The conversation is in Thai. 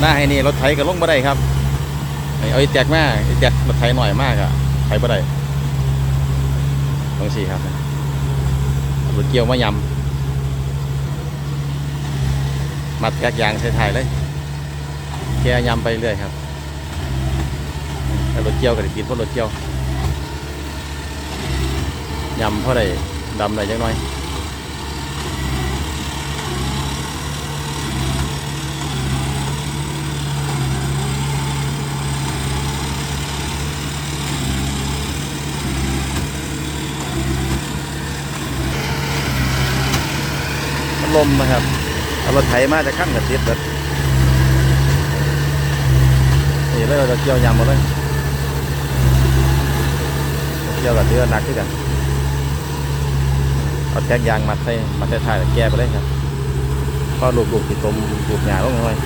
หน้าให้นี่รถไถก็ลงบ่ได้ครับไอ้เอาไอ้แจกมาไอ้แจกรถไถหน่อยมากอะไถบ่ได้ต้องสี่ครับรถเกี่ยวมายำมัดแกกยางใส่ถ่ายเลยแกยำไปเรื่อยครับรถเกี่ยวก็ได้กินพราะรถเกี่ยวยำเพราะได้ดำได้จังน้อย ลมนะครับ เอารถไถมาจะขั้นกับติดเบิดนี่เลยเราจะเกี่ยวยำหมดเลยเกี่ยวกับเรือหนักที่กันเอาแท็กยางมัดใส่มัดใส่ท้ายแล้วแก้ไปเลยครับก็ลูกๆที่ตมลูกหยาลงหน่อย